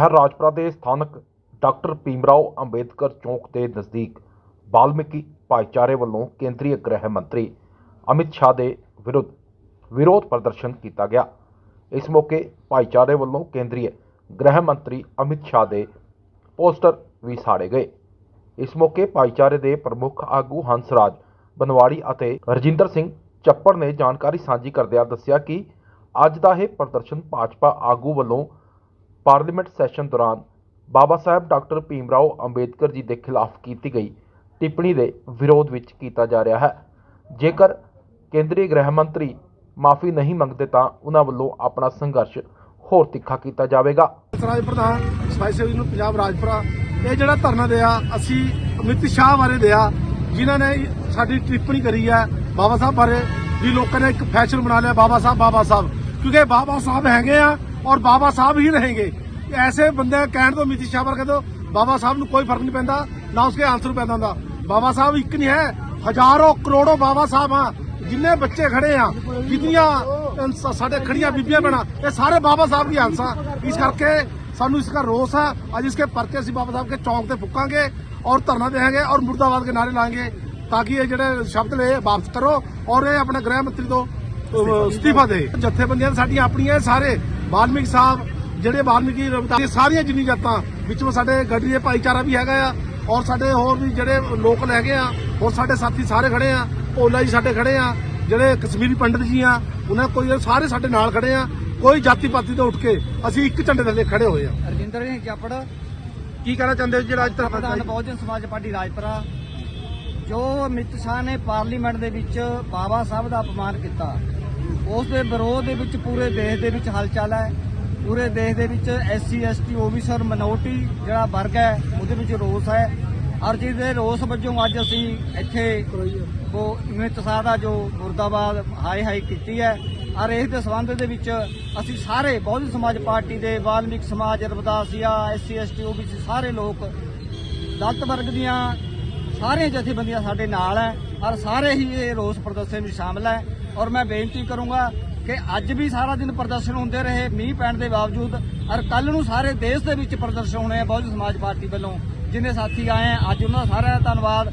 ਸ਼ਹਿਰ ਰਾਜਪੁਰਾ ਦੇ ਸਥਾਨਕ ਡਾਕਟਰ ਭੀਮਰਾਓ ਅੰਬੇਦਕਰ ਚੌਂਕ ਦੇ ਨਜ਼ਦੀਕ ਬਾਲਮਿਕੀ ਭਾਈਚਾਰੇ ਵੱਲੋਂ ਕੇਂਦਰੀ ਗ੍ਰਹਿ ਮੰਤਰੀ ਅਮਿਤ ਸ਼ਾਹ ਦੇ ਵਿਰੁੱਧ ਵਿਰੋਧ ਪ੍ਰਦਰਸ਼ਨ ਕੀਤਾ ਗਿਆ। ਇਸ ਮੌਕੇ ਭਾਈਚਾਰੇ ਵੱਲੋਂ ਕੇਂਦਰੀ ਗ੍ਰਹਿ ਮੰਤਰੀ ਅਮਿਤ ਸ਼ਾਹ ਦੇ ਪੋਸਟਰ ਵੀ ਸਾੜੇ ਗਏ। ਇਸ ਮੌਕੇ ਭਾਈਚਾਰੇ ਦੇ ਪ੍ਰਮੁੱਖ ਆਗੂ ਹੰਸਰਾਜ ਬਨਵਾੜੀ ਅਤੇ ਰਜਿੰਦਰ ਸਿੰਘ ਚੱਪੜ ਨੇ ਜਾਣਕਾਰੀ ਸਾਂਝੀ ਕਰਦਿਆਂ ਦੱਸਿਆ ਕਿ ਅੱਜ ਦਾ ਇਹ ਪ੍ਰਦਰਸ਼ਨ ਭਾਜਪਾ ਆਗੂ ਵੱਲੋਂ ਪਾਰਲੀਮੈਂਟ ਸੈਸ਼ਨ ਦੌਰਾਨ ਬਾਬਾ ਸਾਹਿਬ ਡਾਕਟਰ ਭੀਮ ਰਾਓ ਅੰਬੇਦਕਰ ਜੀ ਦੇ ਖਿਲਾਫ ਕੀਤੀ ਗਈ ਟਿੱਪਣੀ ਦੇ ਵਿਰੋਧ ਵਿੱਚ ਕੀਤਾ ਜਾ ਰਿਹਾ ਹੈ। ਜੇਕਰ ਕੇਂਦਰੀ ਗ੍ਰਹਿ ਮੰਤਰੀ ਮਾਫੀ ਨਹੀਂ ਮੰਗਦੇ ਤਾਂ ਉਹਨਾਂ ਵੱਲੋਂ ਆਪਣਾ ਸੰਘਰਸ਼ ਹੋਰ ਤਿੱਖਾ ਕੀਤਾ ਜਾਵੇਗਾ। ਰਾਜ ਪ੍ਰਧਾਨ, ਸਫ਼ਾਈ ਨੂੰ ਪੰਜਾਬ ਰਾਜਪੁਰਾ, ਇਹ ਜਿਹੜਾ ਧਰਨਾ ਦਿਆ, ਅਸੀਂ ਅਮਿਤ ਸ਼ਾਹ ਬਾਰੇ ਦਿਆ, ਜਿਨ੍ਹਾਂ ਨੇ ਸਾਡੀ ਟਿੱਪਣੀ ਕਰੀ ਹੈ ਬਾਬਾ ਸਾਹਿਬ ਬਾਰੇ, ਵੀ ਲੋਕਾਂ ਨੇ ਇੱਕ ਫੈਸ਼ਨ ਬਣਾ ਲਿਆ, ਬਾਬਾ ਸਾਹਿਬ ਬਾਬਾ ਸਾਹਿਬ। ਕਿਉਂਕਿ ਬਾਬਾ ਸਾਹਿਬ ਹੈਗੇ ਆ ਔਰ ਬਾਬਾ ਸਾਹਿਬ ਹੀ ਰਹੇਗੇ। ਐਸੇ ਬੰਦੇ ਕਹਿਣ ਤੋਂ ਅਮਿਤ ਸ਼ਾਹ ਬਾਰੇ ਕਹਿੰਦੇ ਬਾਬਾ ਸਾਹਿਬ ਨੂੰ ਕੋਈ ਫ਼ਰਕ ਨਹੀਂ ਪੈਂਦਾ, ਨਾ ਉਸਕੇ ਆਂਸਰ ਪੈਂਦਾ ਹੁੰਦਾ। ਬਾਬਾ ਸਾਹਿਬ ਇੱਕ ਨਹੀਂ ਹੈ, ਹਜ਼ਾਰੋਂ ਕਰੋੜੋਂ ਬਾਬਾ ਸਾਹਿਬ ਆ ਜਿੰਨੇ ਬੱਚੇ ਖੜੇ ਆ ਕਿੰਨੀਆਂ ਸਾਡੇ ਖੜੀਆਂ ਬੀਬੀਆਂ ਬਣਾ ਇਹ ਸਾਰੇ ਬਾਬਾ ਸਾਹਿਬ ਦੀ ਹੰਸਾ ਇਸ ਕਰਕੇ ਸਾਨੂੰ ਇਸ ਦਾ ਰੋਸ ਆ। ਅੱਜ ਇਸਕੇ ਪਰਚੇ ਅਸੀਂ ਬਾਬਾ ਸਾਹਿਬ ਕੇ ਚੌਂਕ ਤੇ ਫੁੱਕਾਂਗੇ ਔਰ ਧਰਨਾ ਦੇਵਾਂਗੇ ਔਰ ਮੁਰਦਾਬਾਦ ਕੇ ਨਾਰੇ ਲਾएंगे ਤਾਂ ਕਿ ਇਹ ਜਿਹੜੇ ਸ਼ਬਦ ਲਏ ਵਾਪਸ ਕਰੋ ਔਰ ਇਹ ਆਪਣੇ ਗ੍ਰਹਿ ਮੰਤਰੀ ਤੋਂ ਅਸਤੀਫਾ ਦੇ। ਜਥੇਬੰਦੀਆਂ ਸਾਡੀਆਂ ਆਪਣੀਆਂ ਇਹ ਸਾਰੇ ਵਾਲਮੀਕ ਸਾਹਿਬ ਜਿਹੜੇ ਵਾਲਮੀਕੀ ਰਵਿਦਾਸ ਇਹ ਸਾਰੀਆਂ ਜਿੰਨੀ ਜਾਤਾਂ ਵਿੱਚੋਂ ਸਾਡੇ ਗੱਡੀ ਦੇ ਭਾਈਚਾਰਾ ਵੀ ਹੈਗਾ ਆ ਔਰ ਸਾਡੇ ਹੋਰ ਵੀ ਜਿਹੜੇ ਲੋਕਲ ਹੈਗੇ ਆ ਹੋਰ ਸਾਡੇ ਸਾਥੀ ਸਾਰੇ ਖੜੇ ਆ ਓਲਾ ਜੀ ਸਾਡੇ ਖੜੇ ਆ ਜਿਹੜੇ ਕਸ਼ਮੀਰੀ ਪੰਡਤ ਜੀ ਆ ਉਹਨਾਂ ਕੋਈ ਸਾਰੇ ਸਾਡੇ ਨਾਲ ਖੜੇ ਆ ਕੋਈ ਜਾਤੀ ਪਾਤੀ ਤੋਂ ਉੱਠ ਕੇ ਅਸੀਂ ਇੱਕ ਝੰਡੇ ਥੱਲੇ ਖੜੇ ਹੋਏ ਆ। ਰਜਿੰਦਰ ਸਿੰਘ ਜਾਪੜ ਕੀ ਕਹਿਣਾ ਚਾਹੁੰਦੇ ਹੋ ਜਿਹੜਾ ਅੱਜ ਪ੍ਰਧਾਨ ਬਹੁਜਨ ਸਮਾਜ ਪਾਰਟੀ ਰਾਜਪੁਰਾ ਜੋ ਅਮਿਤ ਸ਼ਾਹ ਨੇ ਪਾਰਲੀਮੈਂਟ ਦੇ ਵਿੱਚ ਬਾਬਾ ਸਾਹਿਬ ਦਾ ਅਪਮਾਨ ਕੀਤਾ ਉਸ ਦੇ ਵਿਰੋਧ ਦੇ ਵਿੱਚ ਪੂਰੇ ਦੇਸ਼ ਦੇ ਵਿੱਚ ਹਲਚਲ ਹੈ। ਪੂਰੇ ਦੇਸ਼ ਦੇ ਵਿੱਚ ਐਸਸੀ, ਐਸਟੀ ਓਬੀਸੀ ਔਰ ਮਿਨੋਰਟੀ ਜਿਹੜਾ ਵਰਗ ਹੈ, ਉਹਦੇ ਵਿੱਚ ਰੋਸ ਹੈ। ਔਰ ਜਿਹਦੇ ਰੋਸ ਵਜੋਂ ਅੱਜ ਅਸੀਂ ਇੱਥੇ ਉਹ ਅਮਿਤ ਸ਼ਾਹ ਦਾ ਜੋ ਮੁਰਦਾਬਾਦ ਹਾਈ ਹਾਈ ਕੀਤੀ ਹੈ। ਔਰ ਇਸ ਦੇ ਸੰਬੰਧ ਦੇ ਵਿੱਚ ਅਸੀਂ ਸਾਰੇ ਬਹੁਜਨ ਸਮਾਜ ਪਾਰਟੀ ਦੇ, ਵਾਲਮੀਕ ਸਮਾਜ, ਰਵਦਾਸੀਆ, ਐਸਸੀ, ਐਸਟੀ, ਓਬੀਸੀ ਸਾਰੇ ਲੋਕ ਦਲਤ ਵਰਗ ਦੀਆਂ ਸਾਰੀਆਂ ਜਥੇਬੰਦੀਆਂ ਸਾਡੇ ਨਾਲ ਹੈ। ਔਰ ਸਾਰੇ ਹੀ ਇਹ ਰੋਸ ਪ੍ਰਦਰਸ਼ਨ ਵਿੱਚ ਸ਼ਾਮਲ ਹੈ। ਔਰ ਮੈਂ ਬੇਨਤੀ ਕਰੂੰਗਾ ਕਿ ਅੱਜ ਵੀ ਸਾਰਾ ਦਿਨ ਪ੍ਰਦਰਸ਼ਨ ਹੁੰਦੇ ਰਹੇ, ਮੀਂਹ ਪੈਣ ਦੇ ਬਾਵਜੂਦ, ਔਰ ਕੱਲ ਨੂੰ ਸਾਰੇ ਦੇਸ਼ ਦੇ ਵਿੱਚ ਪ੍ਰਦਰਸ਼ਨ ਹੋਣੇ ਆ, ਬਹੁਜਨ ਸਮਾਜ ਪਾਰਟੀ ਵੱਲੋਂ। ਜਿੰਨੇ ਸਾਥੀ ਆਏ ਆ, ਅੱਜ ਉਹਨਾਂ ਦਾ ਸਾਰਿਆਂ ਦਾ ਧੰਨਵਾਦ।